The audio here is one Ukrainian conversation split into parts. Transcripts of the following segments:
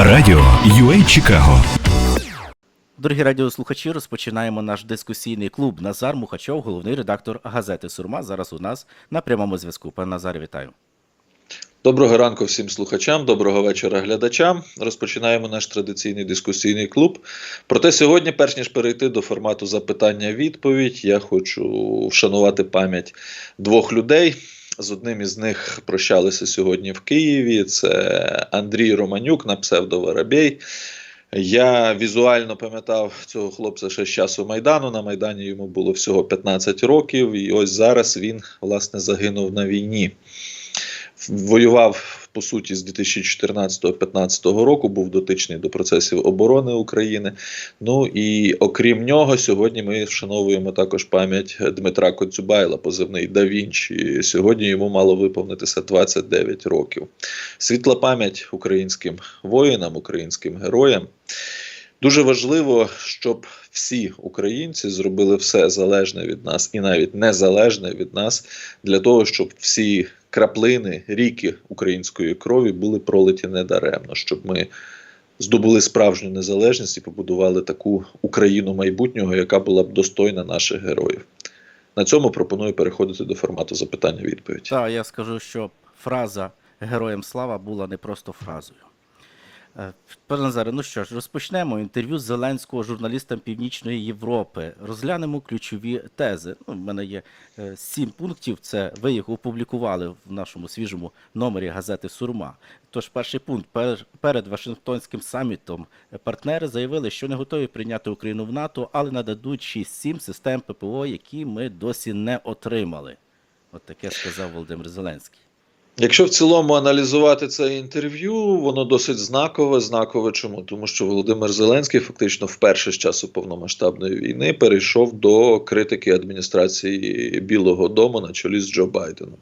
Радіо UA Чикаго. Дорогі радіослухачі, розпочинаємо наш дискусійний клуб. Назар Мухачов, головний редактор газети Сурма. Зараз у нас на прямому зв'язку. Пане Назаре, вітаю. Доброго ранку всім слухачам, доброго вечора глядачам. Розпочинаємо наш традиційний дискусійний клуб. Проте сьогодні, перш ніж перейти до формату запитання-відповідь, я хочу вшанувати пам'ять двох людей. З одним із них прощалися сьогодні в Києві. Це Андрій Романюк на псевдоворобей. Я візуально пам'ятав цього хлопця ще з часу Майдану. На Майдані йому було всього 15 років, і ось зараз він власне загинув на війні. Воював по суті з 2014-2015 року, був дотичний до процесів оборони України. Ну і окрім нього, сьогодні ми вшановуємо також пам'ять Дмитра Коцюбайла, позивний Да Вінчі. Сьогодні йому мало виповнитися 29 років. Світла пам'ять українським воїнам, українським героям. Дуже важливо, щоб всі українці зробили все залежне від нас і навіть незалежне від нас для того, щоб всі краплини, ріки української крові були пролиті недаремно, щоб ми здобули справжню незалежність і побудували таку Україну майбутнього, яка була б достойна наших героїв. На цьому пропоную переходити до формату запитання-відповідь. Так, я скажу, що фраза Героям слава була не просто фразою. Е, Пане Назаре, ну що ж, розпочнемо інтерв'ю з Зеленського журналістам Північної Європи. Розглянемо ключові тези. Ну, в мене є е, сім пунктів. Це ви їх опублікували в нашому свіжому номері газети Сурма. Тож, перший пункт перед Вашингтонським самітом партнери заявили, що не готові прийняти Україну в НАТО, але нададуть 6-7 систем ППО, які ми досі не отримали. От таке сказав Володимир Зеленський. Якщо в цілому аналізувати це інтерв'ю, воно досить знакове. Знакове чому? Тому що Володимир Зеленський фактично вперше з часу повномасштабної війни перейшов до критики адміністрації Білого Дому на чолі з Джо Байденом.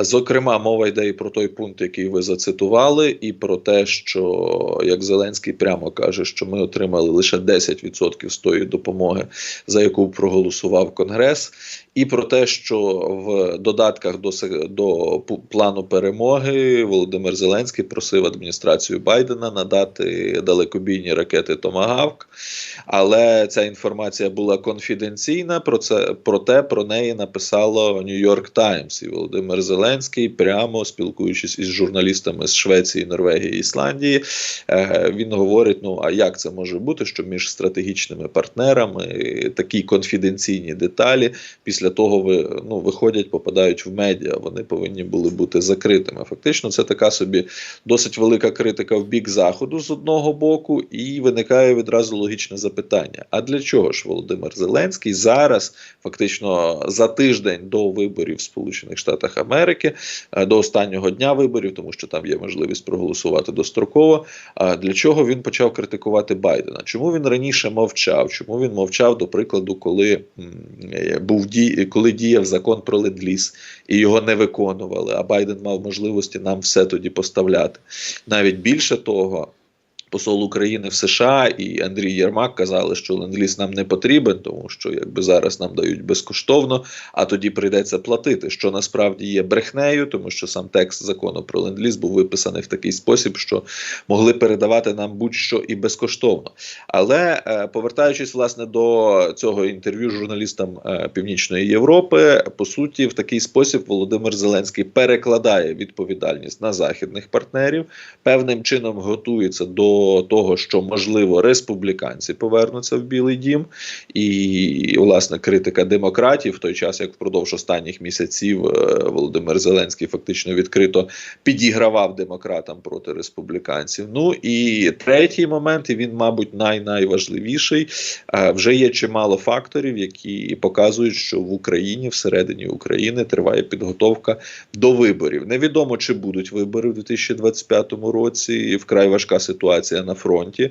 Зокрема, мова йде і про той пункт, який ви зацитували, і про те, що як Зеленський прямо каже, що ми отримали лише 10% з тої допомоги, за яку проголосував Конгрес, і про те, що в додатках до, до плану перемоги Володимир Зеленський просив адміністрацію Байдена надати далекобійні ракети Томагавк. Але ця інформація була конфіденційна. Про це проте про неї написало Нью-Йорк Таймс. І Володимир Зеленський, прямо спілкуючись із журналістами з Швеції, Норвегії Ісландії, е, він говорить: ну а як це може бути, що між стратегічними партнерами такі конфіденційні деталі після того ви ну виходять, попадають в медіа. Вони повинні були бути закритими. Фактично, це така собі досить велика критика в бік заходу з одного боку, і виникає відразу логічне запитання: а для чого ж Володимир Зеленський зараз, фактично за тиждень до виборів в Сполучених Штатах Америки, е, до останнього дня виборів, тому що там є можливість проголосувати достроково. А для чого він почав критикувати Байдена? Чому він раніше мовчав? Чому він мовчав, до прикладу, коли е, був дій, коли діяв закон про ленд-ліз і його не виконували? Байден мав можливості нам все тоді поставляти. Навіть більше того. Посол України в США і Андрій Єрмак казали, що ленд-ліз нам не потрібен, тому що якби зараз нам дають безкоштовно, а тоді прийдеться платити. Що насправді є брехнею, тому що сам текст закону про ленд-ліз був виписаний в такий спосіб, що могли передавати нам будь-що і безкоштовно. Але е, повертаючись власне до цього інтерв'ю журналістам е, Північної Європи, по суті, в такий спосіб Володимир Зеленський перекладає відповідальність на західних партнерів, певним чином готується до того, що можливо республіканці повернуться в Білий Дім, і власне критика демократів в той час, як впродовж останніх місяців е, Володимир Зеленський фактично відкрито підігравав демократам проти республіканців. Ну і третій момент, і він, мабуть, най-найважливіший. е, Вже є чимало факторів, які показують, що в Україні, всередині України, триває підготовка до виборів. Невідомо, чи будуть вибори в 2025 році. Вкрай важка ситуація на фронті.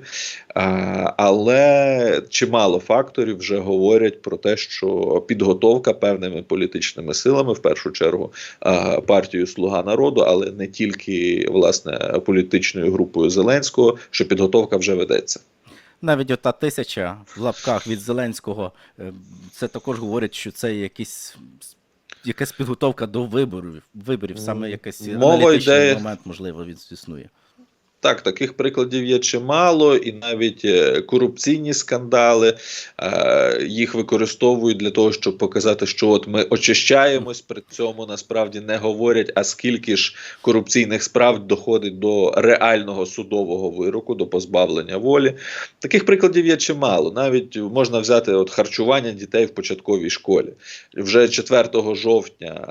Але чимало факторів вже говорять про те, що підготовка певними політичними силами, в першу чергу а, партією Слуга народу, але не тільки власне політичною групою Зеленського, що підготовка вже ведеться. Навіть ота тисяча в лапках від Зеленського, е, це також говорить, що це якісь. Якась підготовка до виборів, виборів, саме якийсь аналітичний йде- момент, можливо, він існує. Так, таких прикладів є чимало, і навіть е, корупційні скандали е, їх використовують для того, щоб показати, що от ми очищаємось, при цьому насправді не говорять, а скільки ж корупційних справ доходить до реального судового вироку, до позбавлення волі. Таких прикладів є чимало. Навіть можна взяти от харчування дітей в початковій школі. Вже 4 жовтня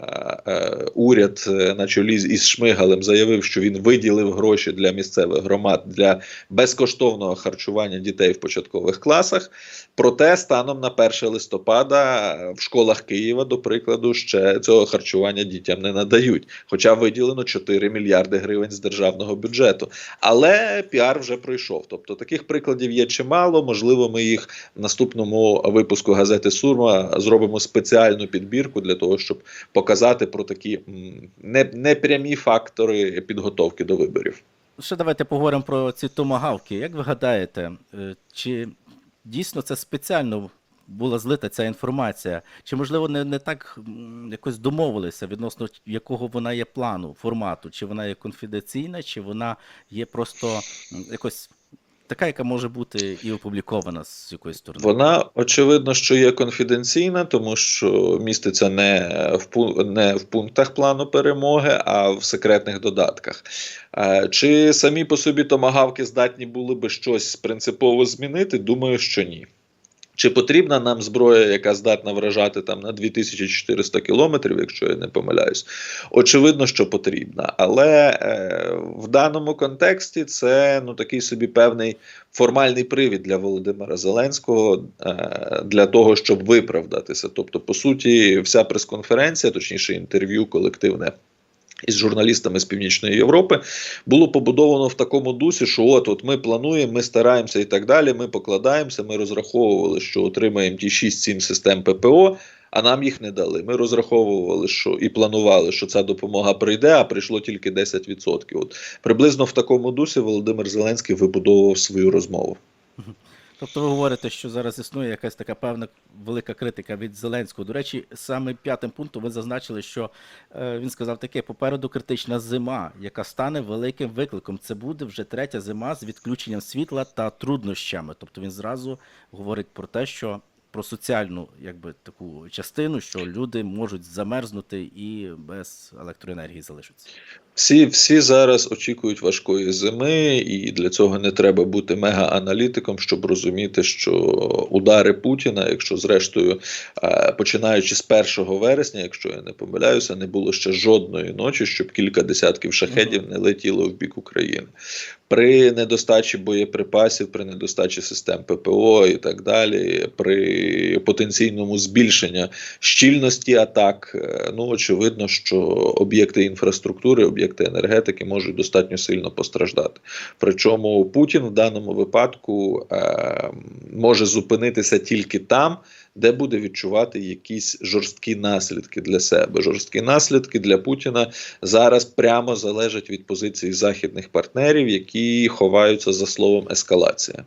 е, уряд е, на чолі із Шмигалем заявив, що він виділив гроші для місцевих громад для безкоштовного харчування дітей в початкових класах. Проте станом на 1 листопада е, в школах Києва, до прикладу, ще цього харчування дітям не надають. Хоча виділено 4 мільярди гривень з державного бюджету. Але піар вже пройшов. Тобто таких прикладів є чимало. Можливо, ми їх в наступному випуску газети Сурма зробимо спеціальну підбірку для того, щоб показати про такі непрямі фактори підготовки до виборів. Ще давайте поговоримо про ці томагавки. Як ви гадаєте, е, чи дійсно це спеціально була злита ця інформація? Чи можливо не, не так якось домовилися відносно якого вона є плану, формату? Чи вона є конфіденційна, чи вона є просто якось така, яка може бути і опублікована з якоїсь сторони? Вона очевидно, що є конфіденційна, тому що міститься не в не в пунктах плану перемоги, а в секретних додатках. Е, Чи самі по собі томагавки здатні були би щось принципово змінити? Думаю, що ні. Чи потрібна нам зброя, яка здатна вражати там на 2400 кілометрів, якщо я не помиляюсь? Очевидно, що потрібна. Але е, в даному контексті це ну такий собі певний формальний привід для Володимира Зеленського е, для того, щоб виправдатися. Тобто, по суті, вся прес-конференція, точніше, інтерв'ю колективне. Із журналістами з Північної Європи було побудовано в такому дусі, що от, от ми плануємо, ми стараємося і так далі. Ми покладаємося. Ми розраховували, що отримаємо ті 6-7 систем ППО, а нам їх не дали. Ми розраховували, що і планували, що ця допомога прийде, а прийшло тільки 10%. От приблизно в такому дусі Володимир Зеленський вибудовував свою розмову. Тобто ви говорите, що зараз існує якась така певна велика критика від Зеленського. До речі, саме п'ятим пунктом ви зазначили, що е, він сказав таке: попереду критична зима, яка стане великим викликом. Це буде вже третя зима з відключенням світла та труднощами. Тобто він зразу говорить про те, що про соціальну якби таку частину, що люди можуть замерзнути і без електроенергії залишаться. Всі, всі зараз очікують важкої зими, і для цього не треба бути мега-аналітиком, щоб розуміти, що удари Путіна, якщо зрештою, е, починаючи з 1 вересня, якщо я не помиляюся, не було ще жодної ночі, щоб кілька десятків шахедів не летіло в бік України. При недостачі боєприпасів, при недостачі систем ППО і так далі, при потенційному збільшенні щільності атак, е, ну очевидно, що об'єкти інфраструктури, об'єкти енергетики можуть достатньо сильно постраждати. Причому Путін в даному випадку е, може зупинитися тільки там, де буде відчувати якісь жорсткі наслідки для себе. Жорсткі наслідки для Путіна зараз прямо залежать від позиції західних партнерів, які ховаються за словом ескалація.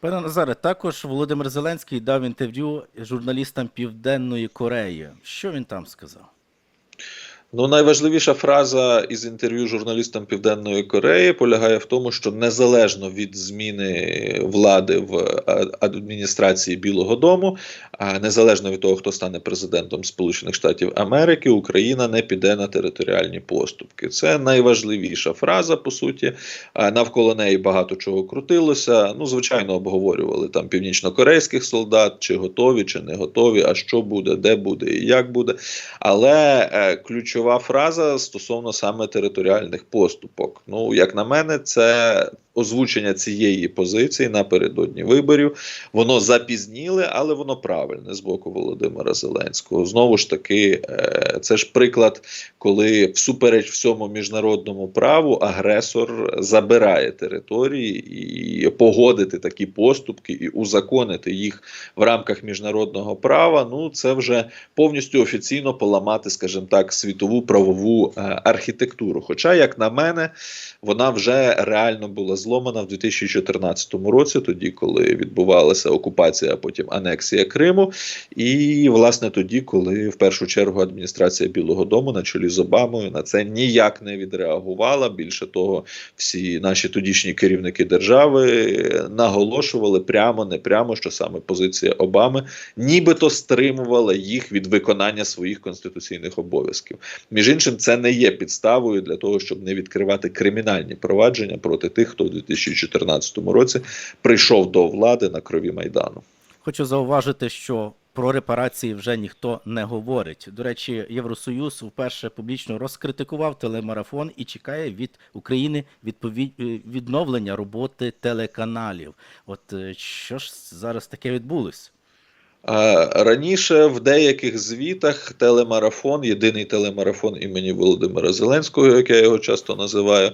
Пане Назаре, також Володимир Зеленський дав інтерв'ю журналістам Південної Кореї. Що він там сказав? Ну, найважливіша фраза із інтерв'ю журналістам Південної Кореї полягає в тому, що незалежно від зміни влади в адміністрації Білого Дому, незалежно від того, хто стане президентом Сполучених Штатів Америки, Україна не піде на територіальні поступки. Це найважливіша фраза, по суті. Навколо неї багато чого крутилося. Ну, звичайно, обговорювали там північнокорейських солдат, чи готові, чи не готові, а що буде, де буде і як буде. Але е, ключова фраза стосовно саме територіальних поступок. Ну, як на мене, це озвучення цієї позиції напередодні виборів. Воно запізніле, але воно правильне з боку Володимира Зеленського. Знову ж таки, е, це ж приклад, коли всупереч всьому міжнародному праву агресор забирає території і погодити такі поступки і узаконити їх в рамках міжнародного права. Ну це вже повністю офіційно поламати, скажімо так, світову правову е, архітектуру. Хоча, як на мене, вона вже реально була зломана в 2014 році, тоді, коли відбувалася окупація, а потім анексія Криму, і власне тоді, коли в першу чергу адміністрація Білого Дому на чолі з Обамою на це ніяк не відреагувала. Більше того, всі наші тодішні керівники держави наголошували прямо, не прямо, що саме позиція Обами, нібито стримувала їх від виконання своїх конституційних обов'язків. Між іншим, це не є підставою для того, щоб не відкривати кримінальні провадження проти тих, хто в 2014 році прийшов до влади на крові майдану. Хочу зауважити, що про репарації вже ніхто не говорить. До речі, Євросоюз вперше публічно розкритикував телемарафон і чекає від України відповідь е, відновлення роботи телеканалів. От е, що ж зараз таке відбулось? Раніше в деяких звітах телемарафон, єдиний телемарафон імені Володимира Зеленського, як я його часто називаю,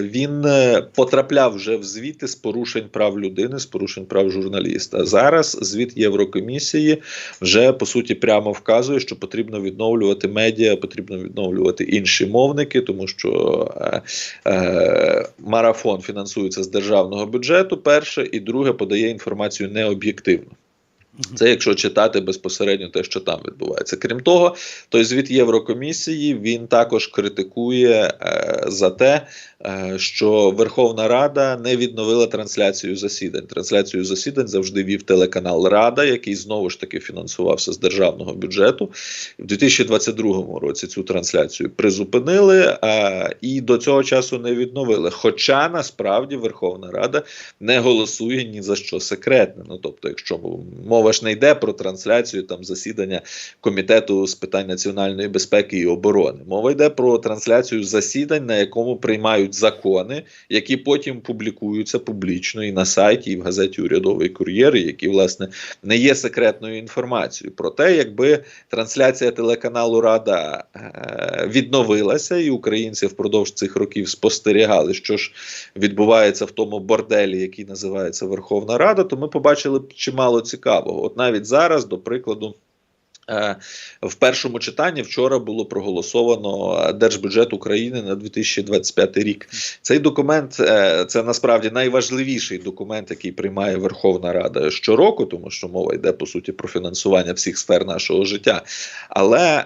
він е, потрапляв вже в звіти з порушень прав людини, з порушень прав журналіста. Зараз звіт Єврокомісії вже по суті прямо вказує, що потрібно відновлювати медіа, потрібно відновлювати інші мовники, тому що е, е, марафон фінансується з державного бюджету. Перше, і друге подає інформацію необ'єктивно. Це якщо читати безпосередньо те, що там відбувається. Крім того, той звіт Єврокомісії він також критикує е, за те, е, що Верховна Рада не відновила трансляцію засідань. Трансляцію засідань завжди вів телеканал Рада, який знову ж таки фінансувався з державного бюджету. В 2022 році цю трансляцію призупинили е, і до цього часу не відновили. Хоча насправді Верховна Рада не голосує ні за що секретне. Ну тобто, якщо мова ж не йде про трансляцію там засідання комітету з питань національної безпеки і оборони. Мова йде про трансляцію засідань, на якому приймають закони, які потім публікуються публічно і на сайті, і в газеті Урядовий кур'єр, які власне не є секретною інформацією. Проте, якби трансляція телеканалу Рада е, відновилася, і українці впродовж цих років спостерігали, що ж відбувається в тому борделі, який називається Верховна Рада, то ми побачили б чимало цікавого. От навіть зараз, до прикладу. Е, В першому читанні вчора було проголосовано е, держбюджет України на 2025 рік. Цей документ е, це насправді найважливіший документ, який приймає Верховна Рада щороку, тому що мова йде по суті про фінансування всіх сфер нашого життя. Але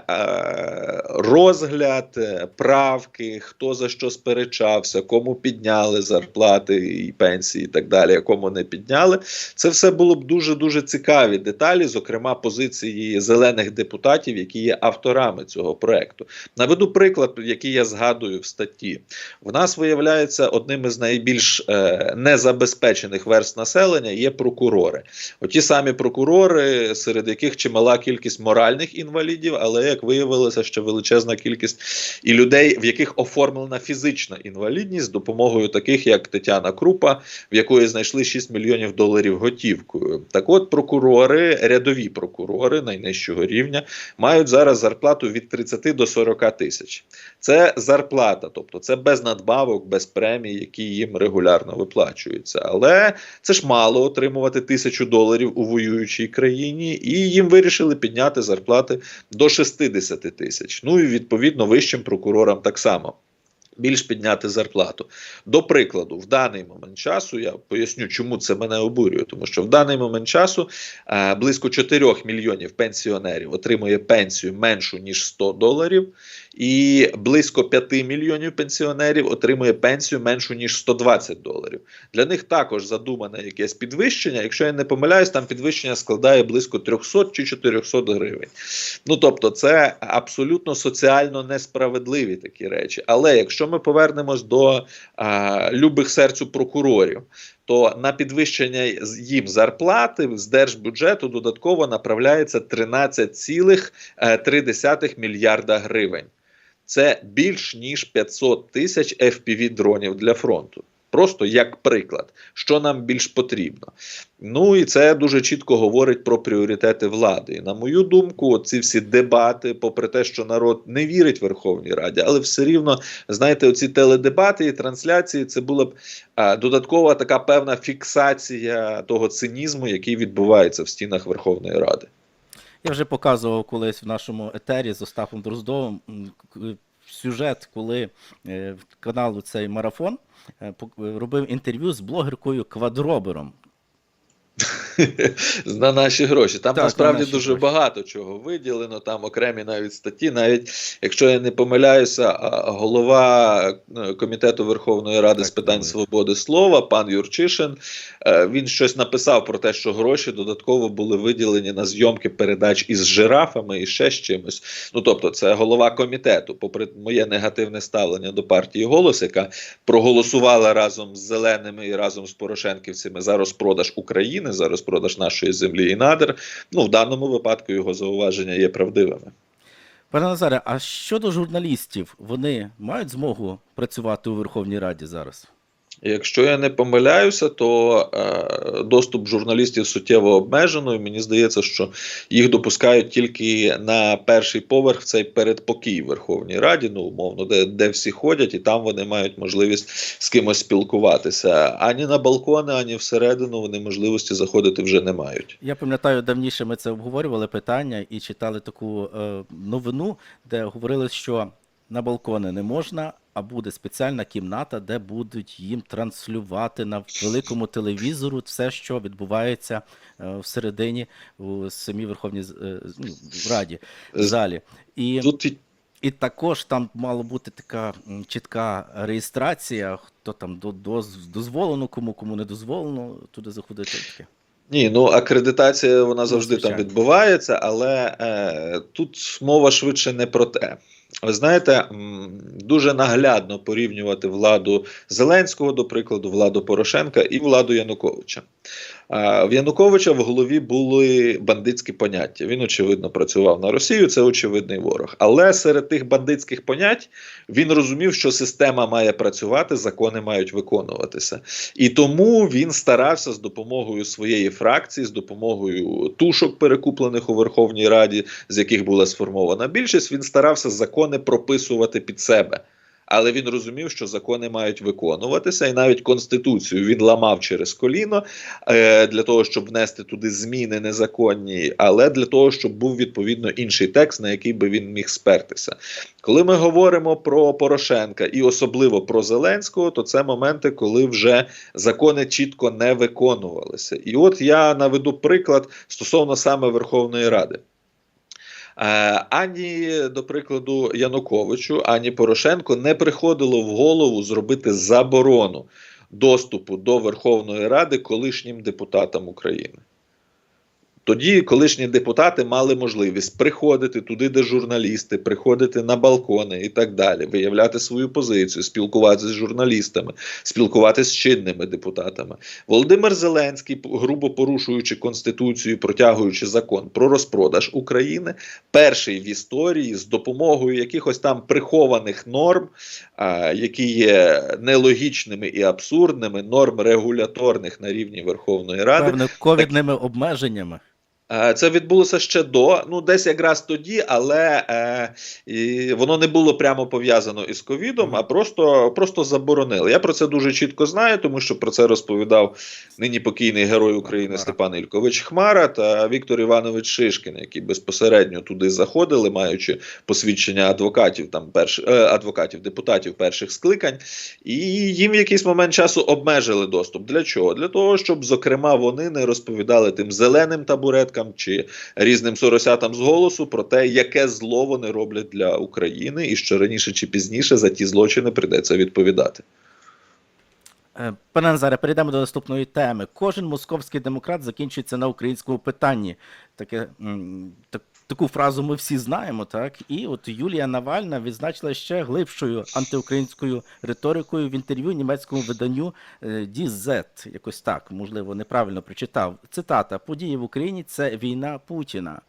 розгляд, правки, хто за що сперечався, кому підняли зарплати і пенсії, і так далі, кому не підняли, це все було б дуже дуже цікаві деталі, зокрема позиції зелених депутатів, які є авторами цього проекту. Наведу приклад, який я згадую в статті. В нас виявляється одним із найбільш е, незабезпечених верст населення є прокурори. Оті самі прокурори, серед яких чимала кількість моральних інвалідів, але як виявилося, що величезна кількість і людей, в яких оформлена фізична інвалідність з допомогою таких, як Тетяна Крупа, в якої знайшли 6 мільйонів доларів готівкою. Так от прокурори, рядові прокурори найнижчого рівня, мають зараз зарплату від 30 до 40 тисяч. Це зарплата, тобто це без надбавок, без премій, які їм регулярно виплачуються. Але це ж мало отримувати тисячу доларів у воюючій країні, і їм вирішили підняти зарплати до 60 тисяч. Ну і відповідно вищим прокурорам так само. Більш підняти зарплату. До прикладу, в даний момент часу я поясню, чому це мене обурює, тому що в даний момент часу е, близько 4 мільйонів пенсіонерів отримує пенсію меншу ніж 100 доларів, і близько 5 мільйонів пенсіонерів отримує пенсію меншу ніж 120 доларів. Для них також задумане якесь підвищення. Якщо я не помиляюсь, там підвищення складає близько 300 чи 400 гривень. Ну тобто, це абсолютно соціально несправедливі такі речі. Але якщо ми повернемось до а, любих серцю прокурорів, то на підвищення їм зарплати з держбюджету додатково направляється 13,3 мільярда гривень. Це більш ніж 500 тисяч FPV дронів для фронту. Просто як приклад, що нам більш потрібно. Ну і це дуже чітко говорить про пріоритети влади. І на мою думку, ці всі дебати, попри те, що народ не вірить Верховній Раді, але все рівно, знаєте, оці теледебати і трансляції, це була б а, додаткова така певна фіксація того цинізму, який відбувається в стінах Верховної Ради. Я вже показував колись в нашому етері з Остапом Дроздовим, сюжет, коли е, каналу цей марафон е, робив інтерв'ю з блогеркою Квадробером. на наші гроші. Там Так, насправді наші дуже гроші. багато чого виділено, там окремі навіть статті. Навіть якщо я не помиляюся, голова е, комітету Верховної Ради Так, з питань так. свободи слова, пан Юрчишин, е, він щось написав про те, що гроші додатково були виділені на зйомки передач із жирафами і ще з чимось. Ну тобто, це голова комітету, попри моє негативне ставлення до партії голос, яка проголосувала разом з зеленими і разом з Порошенківцями за розпродаж України, за розпродаж нашої землі і надр. Ну в даному випадку його зауваження є правдивими. Пане Назаре, а щодо журналістів, вони мають змогу працювати у Верховній Раді зараз? Якщо я не помиляюся, то е, доступ журналістів суттєво обмежено, і мені здається, що їх допускають тільки на перший поверх в цей передпокій Верховній Раді, ну умовно, де, де всі ходять, і там вони мають можливість з кимось спілкуватися. Ані на балкони, ані всередину вони можливості заходити вже не мають. Я пам'ятаю, давніше ми це обговорювали питання і читали таку е, новину, де говорили, що на балкони не можна, а буде спеціальна кімната, де будуть їм транслювати на великому телевізору все, що відбувається е, всередині у самій Верховній е, ну, Раді З- залі. І Тут і також там мала бути така чітка реєстрація, хто там до, доз- дозволено, кому кому не дозволено туди заходити. Таке. Ні, ну акредитація вона завжди там відбувається, але е, тут мова швидше не про те. Ви знаєте, дуже наглядно порівнювати владу Зеленського, до прикладу, владу Порошенка і владу Януковича. В Януковича в голові були бандитські поняття. Він, очевидно, працював на Росію, це очевидний ворог. Але серед тих бандитських понять він розумів, що система має працювати, закони мають виконуватися. І тому він старався з допомогою своєї фракції, з допомогою тушок, перекуплених у Верховній Раді, з яких була сформована більшість, він старався закони прописувати під себе. Але він розумів, що закони мають виконуватися, і навіть конституцію він ламав через коліно е, для того, щоб внести туди зміни незаконні, але для того, щоб був відповідно інший текст, на який би він міг спертися. Коли ми говоримо про Порошенка і особливо про Зеленського, то це моменти, коли вже закони чітко не виконувалися. І от я наведу приклад стосовно саме Верховної Ради. Е, Ані, до прикладу, Януковичу, ані Порошенко не приходило в голову зробити заборону доступу до Верховної Ради колишнім депутатам України. Тоді колишні депутати мали можливість приходити туди, де журналісти, приходити на балкони і так далі, виявляти свою позицію, спілкуватися з журналістами, спілкуватися з чинними депутатами. Володимир Зеленський, грубо порушуючи конституцію, протягуючи закон про розпродаж України, перший в історії з допомогою якихось там прихованих норм, а, які є нелогічними і абсурдними, норм регуляторних на рівні Верховної Ради. Ковідними обмеженнями. Е, Це відбулося ще до, ну десь якраз тоді, але е, і воно не було прямо пов'язано із ковідом, а просто, просто заборонили. Я про це дуже чітко знаю, тому що про це розповідав нині покійний герой України Степан Ількович Хмара та Віктор Іванович Шишкін, які безпосередньо туди заходили, маючи посвідчення адвокатів, там перш, е, адвокатів, депутатів перших скликань, і їм в якийсь момент часу обмежили доступ. Для чого? Для того, щоб, зокрема, вони не розповідали тим зеленим табуреткам чи різним соросятам з голосу про те, яке зло вони роблять для України, і що раніше чи пізніше за ті злочини прийдеться відповідати. Е, Пане Назаре, перейдемо до наступної теми. Кожен московський демократ закінчується на українському питанні. Таке, так, таку фразу ми всі знаємо, так? І от Юлія Навальна відзначила ще глибшою антиукраїнською риторикою в інтерв'ю німецькому виданню е, Die. Якось так, можливо, неправильно прочитав. Цитата: Події в Україні це війна Путіна.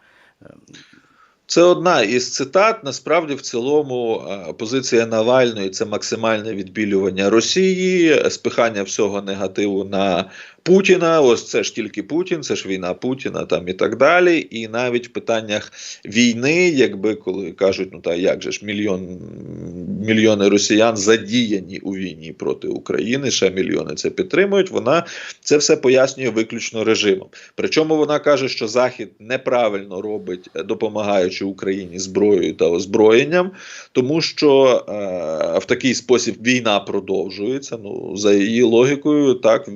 Це одна із цитат. Насправді, в цілому, е, позиція Навальної це максимальне відбілювання Росії, спихання всього негативу на Путіна. Ось це ж тільки Путін, це ж війна Путіна там і так далі. І навіть в питаннях війни, якби коли кажуть, ну та як же ж мільйон мільйони росіян задіяні у війні проти України, ще мільйони це підтримують. Вона це все пояснює виключно режимом. Причому вона каже, що Захід неправильно робить, допомагаючи Україні зброєю та озброєнням, тому що е, в такий спосіб війна продовжується. Ну за її логікою, так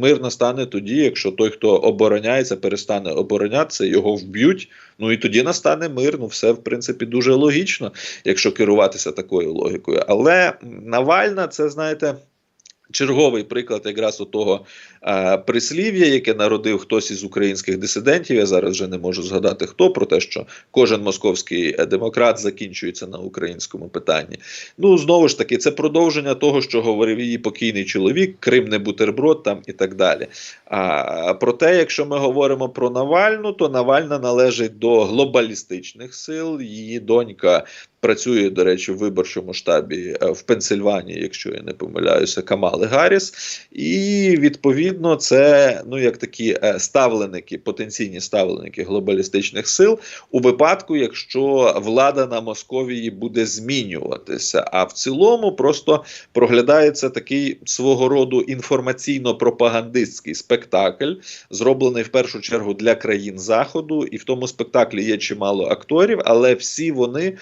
мир настане тоді, якщо той, хто обороняється, перестане оборонятися, його вб'ють. Ну і тоді настане мир. Ну все в принципі дуже логічно, якщо керуватися такою логікою. Але Навальна, це знаєте. Черговий приклад якраз у того е, прислів'я, яке народив хтось із українських дисидентів. Я зараз вже не можу згадати хто про те, що кожен московський е, демократ закінчується на українському питанні. Ну знову ж таки, це продовження того, що говорив її покійний чоловік, Крим не бутерброд там і так далі. А проте, якщо ми говоримо про Навальну, то Навальна належить до глобалістичних сил. Її донька працює, до речі, в виборчому штабі е, в Пенсильванії, якщо я не помиляюся, Камали Гарріс. І відповідно це ну як такі е, ставленики, потенційні ставленики глобалістичних сил у випадку, якщо влада на Московії буде змінюватися. А в цілому просто проглядається такий свого роду інформаційно-пропагандистський спектакль, зроблений в першу чергу для країн Заходу, і в тому спектаклі є чимало акторів, але всі вони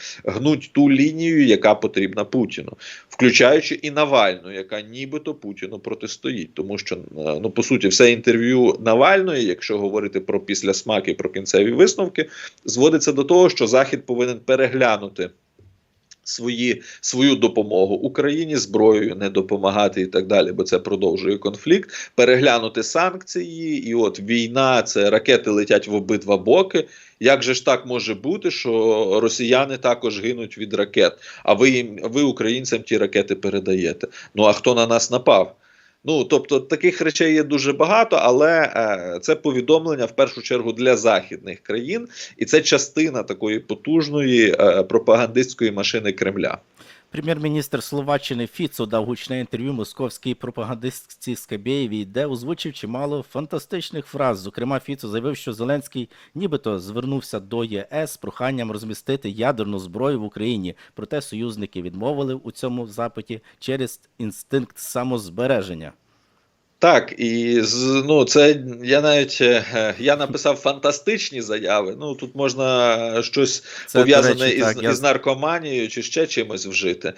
гнуть ту лінію, яка потрібна Путіну, включаючи і Навальну, яка нібито Путіну протистоїть, тому що ну по суті все інтерв'ю Навальної, якщо говорити про післясмаки, про кінцеві висновки, зводиться до того, що Захід повинен переглянути. Свої свою допомогу Україні зброєю не допомагати і так далі, бо це продовжує конфлікт. Переглянути санкції, і от війна, це ракети летять в обидва боки. Як же ж так може бути, що росіяни також гинуть від ракет? А ви їм, ви українцям ті ракети передаєте? Ну а хто на нас напав? Ну тобто таких речей є дуже багато, але е, це повідомлення в першу чергу для західних країн, і це частина такої потужної е, пропагандистської машини Кремля. Прем'єр-міністр Словаччини Фіцо дав гучне інтерв'ю московській пропагандистці Скабєєвій, де озвучив чимало фантастичних фраз. Зокрема, Фіцо заявив, що Зеленський нібито звернувся до ЄС з проханням розмістити ядерну зброю в Україні. Проте союзники відмовили у цьому запиті через інстинкт самозбереження. Так, і з ну це я навіть е, я написав фантастичні заяви. Ну тут можна щось Це, пов'язане із, так, я- наркоманією чи ще чимось вжити.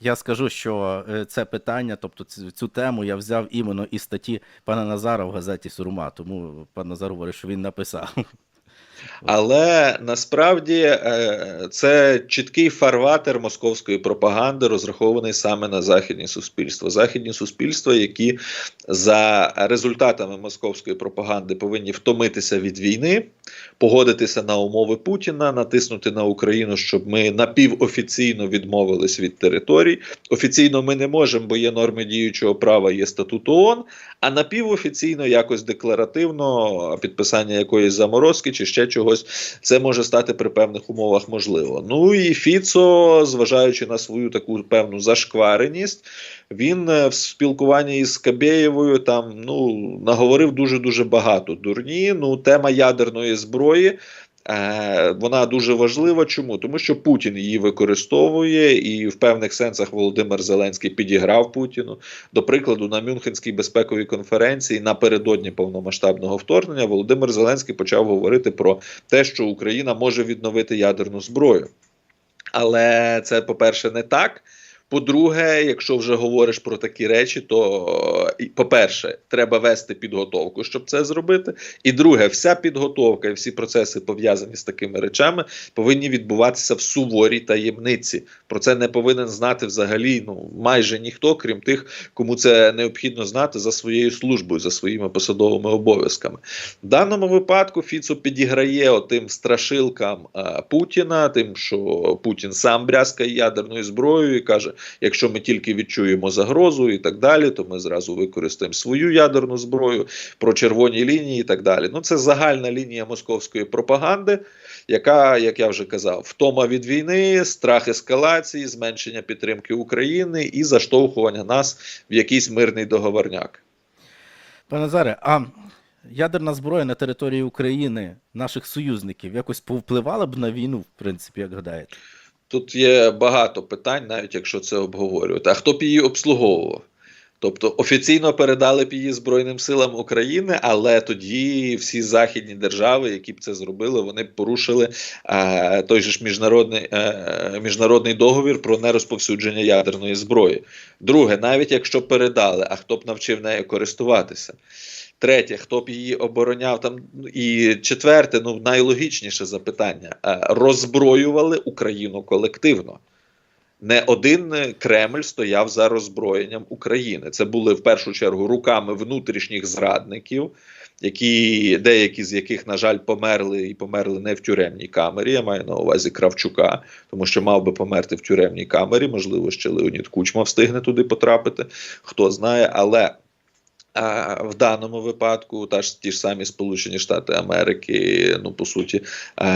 Я скажу, що е, це питання, тобто цю, цю тему я взяв іменно із статті пана Назара в газеті Сурма. Тому пан Назар говорить, що він написав. Але насправді е, це чіткий фарватер московської пропаганди, розрахований саме на західні суспільства. Західні суспільства, які за результатами московської пропаганди повинні втомитися від війни, погодитися на умови Путіна, натиснути на Україну, щоб ми напівофіційно відмовились від територій. Офіційно ми не можемо, бо є норми діючого права, є статут ООН, а напівофіційно, якось декларативно підписання якоїсь заморозки чи ще чогось, це може стати при певних умовах можливо. Ну і Фіцо, зважаючи на свою таку певну зашквареність, він е, в спілкуванні із Кабєєвою там ну наговорив дуже дуже багато дурні. Ну, тема ядерної зброї. Е, Вона дуже важлива. Чому? Тому що Путін її використовує, і в певних сенсах Володимир Зеленський підіграв Путіну. До прикладу, на Мюнхенській безпековій конференції напередодні повномасштабного вторгнення Володимир Зеленський почав говорити про те, що Україна може відновити ядерну зброю. Але це, по-перше, не так. По-друге, якщо вже говориш про такі речі, то по-перше, треба вести підготовку, щоб це зробити. І друге, вся підготовка і всі процеси пов'язані з такими речами повинні відбуватися в суворій таємниці. Про це не повинен знати взагалі ну майже ніхто, крім тих, кому це необхідно знати за своєю службою, за своїми посадовими обов'язками. В даному випадку Фіцо підіграє отим страшилкам е, Путіна, тим, що Путін сам брязкає ядерною зброєю і каже: якщо ми тільки відчуємо загрозу і так далі, то ми зразу використаємо свою ядерну зброю про червоні лінії і так далі. Ну це загальна лінія московської пропаганди, яка, як я вже казав, втома від війни, страх ескалації, зменшення підтримки України і заштовхування нас в якийсь мирний договорняк. Пане Назаре, а ядерна зброя на території України, наших союзників, якось повпливала б на війну, в принципі, як гадаєте? Тут є багато питань, навіть якщо це обговорювати. А хто б її обслуговував? Тобто офіційно передали б її Збройним силам України, але тоді всі західні держави, які б це зробили, вони б порушили е, той же ж міжнародний, е, міжнародний договір про нерозповсюдження ядерної зброї. Друге, навіть якщо передали, а хто б навчив нею користуватися? Третє, хто б її обороняв там і четверте, ну найлогічніше запитання: е, роззброювали Україну колективно. Не один Кремль стояв за роззброєнням України. Це були в першу чергу руками внутрішніх зрадників, які деякі з яких, на жаль, померли і померли не в тюремній камері. Я маю на увазі Кравчука, тому що мав би померти в тюремній камері. Можливо, ще Леонід Кучма встигне туди потрапити. Хто знає, але. А в даному випадку та ж ті ж самі Сполучені Штати Америки, ну по суті,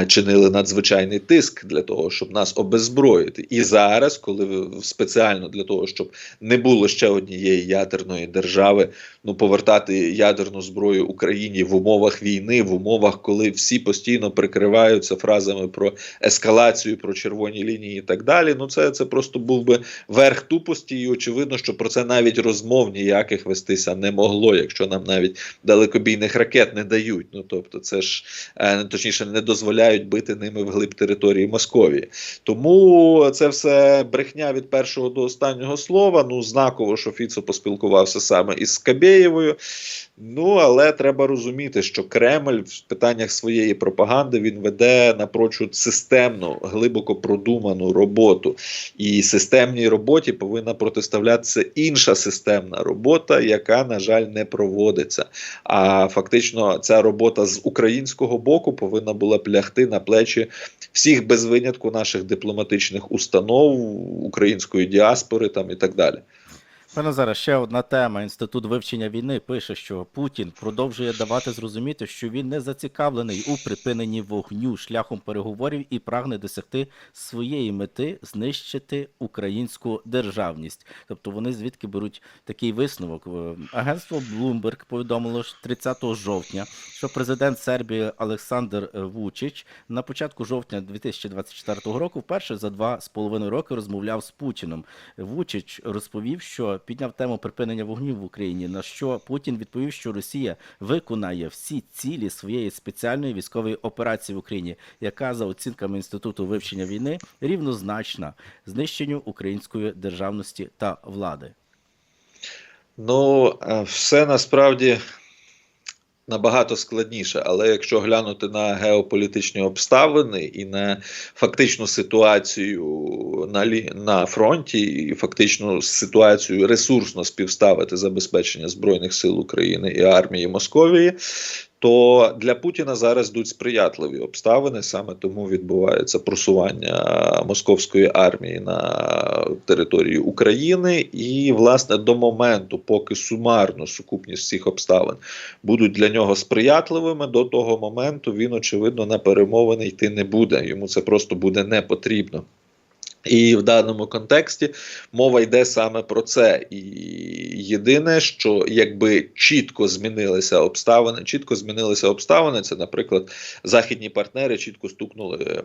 чинили надзвичайний тиск для того, щоб нас обеззброїти. І зараз, коли спеціально для того, щоб не було ще однієї ядерної держави, ну повертати ядерну зброю Україні в умовах війни, в умовах, коли всі постійно прикриваються фразами про ескалацію, про червоні лінії і так далі. Ну це, це просто був би верх тупості, і очевидно, що про це навіть розмов ніяких вестися не могло, якщо нам навіть далекобійних ракет не дають. Ну тобто, це ж е, точніше не дозволяють бити ними вглиб території Московії. Тому це все брехня від першого до останнього слова. Ну знаково, що Фіцо поспілкувався саме із Скабєєвою. Ну але треба розуміти, що Кремль в питаннях своєї пропаганди він веде напрочуд системну, глибоко продуману роботу. І системній роботі повинна протиставлятися інша системна робота, яка, на жаль, не проводиться. А фактично, ця робота з українського боку повинна була б лягти на плечі всіх без винятку наших дипломатичних установ, української діаспори там і так далі. Пане Назаре, ще одна тема. Інститут вивчення війни пише, що Путін продовжує давати зрозуміти, що він не зацікавлений у припиненні вогню шляхом переговорів і прагне досягти своєї мети знищити українську державність. Тобто вони звідки беруть такий висновок. Е, Агентство Bloomberg повідомило ж 30 жовтня, що президент Сербії Олександр Вучич на початку жовтня 2024 року вперше за два з половиною роки розмовляв з Путіном. Вучич розповів, що підняв тему припинення вогню в Україні. На що Путін відповів, що Росія виконає всі цілі своєї спеціальної військової операції в Україні, яка за оцінками інституту вивчення війни рівнозначна знищенню української державності та влади. Ну, е, все насправді набагато складніше, але якщо глянути на геополітичні обставини і на фактичну ситуацію на, лі... на фронті, і фактичну ситуацію ресурсно співставити забезпечення Збройних сил України і армії Московії, то для Путіна зараз йдуть сприятливі обставини, саме тому відбувається просування московської армії на території України, і власне до моменту, поки сумарно сукупність всіх обставин будуть для нього сприятливими, до того моменту він очевидно на перемовини йти не буде. Йому це просто буде не потрібно. І в даному контексті мова йде саме про це. І єдине, що якби чітко змінилися обставини, чітко змінилися обставини, це, наприклад, західні партнери чітко стукнули.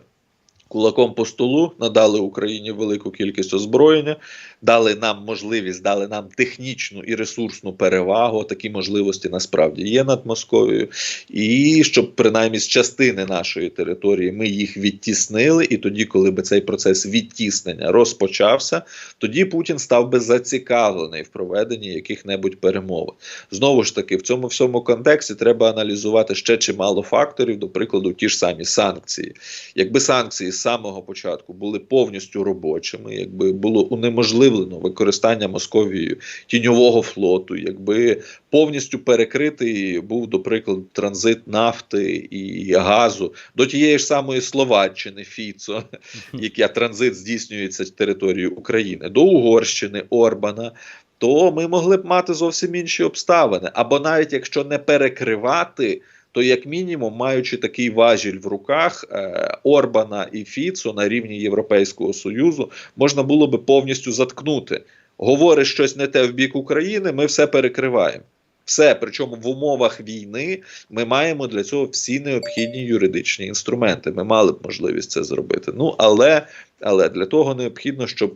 Кулаком по столу надали Україні велику кількість озброєння, дали нам можливість, дали нам технічну і ресурсну перевагу. Такі можливості насправді є над Московією. І щоб принаймні з частини нашої території ми їх відтіснили. І тоді, коли би цей процес відтіснення розпочався, тоді Путін став би зацікавлений в проведенні яких-небудь перемовин. Знову ж таки, в цьому всьому контексті треба аналізувати ще чимало факторів, до прикладу, ті ж самі санкції. Якби санкції самого початку були повністю робочими, якби було унеможливлено використання Московією тіньового флоту, якби повністю перекритий був, до прикладу, транзит нафти і газу до тієї ж самої Словаччини, Фіцо, яка транзит здійснюється територією України, до Угорщини, Орбана. То ми могли б мати зовсім інші обставини, або навіть якщо не перекривати то як мінімум, маючи такий важіль в руках е, Орбана і Фіцо на рівні Європейського союзу, можна було би повністю заткнути. Говориш щось не те в бік України, ми все перекриваємо. Все, причому в умовах війни ми маємо для цього всі необхідні юридичні інструменти. Ми мали б можливість це зробити. Ну але, але для того необхідно, щоб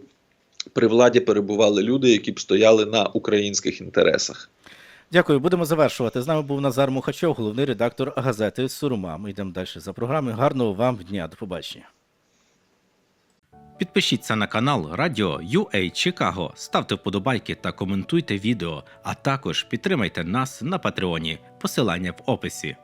при владі перебували люди, які б стояли на українських інтересах. Дякую, будемо завершувати. З нами був Назар Мухачов, головний редактор газети Сурума. Ми йдемо далі за програмою. Гарного вам дня. До побачення. Підпишіться на канал Радіо UA Чикаго, ставте вподобайки та коментуйте відео, а також підтримайте нас на Патреоні. Посилання в описі.